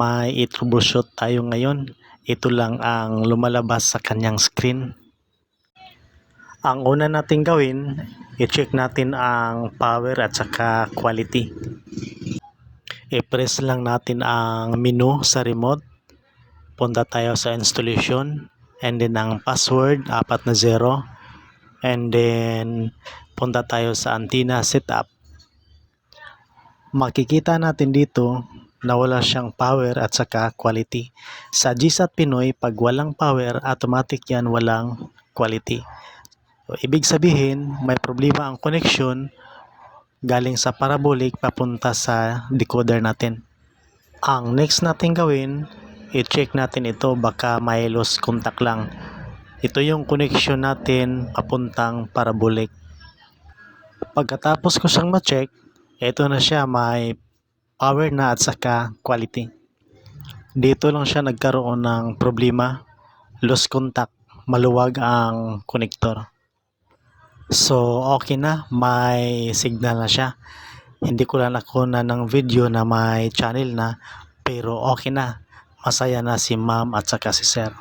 may i-troubleshoot tayo ngayon. Ito lang ang lumalabas sa kanyang screen. Ang una natin gawin, i-check natin ang power at saka quality. I-press lang natin ang menu sa remote. Punta tayo sa installation and then ang password, apat na zero. And then punta tayo sa antenna setup. Makikita natin dito na wala siyang power at saka quality. Sa GSAT Pinoy, pag walang power, automatic yan walang quality. So, ibig sabihin, may problema ang connection galing sa parabolic papunta sa decoder natin. Ang next natin gawin, i-check natin ito baka may lost contact lang. Ito yung connection natin papuntang parabolic. Pagkatapos ko siyang ma-check, ito na siya may power na at saka quality. Dito lang siya nagkaroon ng problema, lost contact, maluwag ang connector. So okay na, may signal na siya. Hindi ko lang nakuna ng video na may channel na pero okay na. Masaya na si ma'am at saka si sir.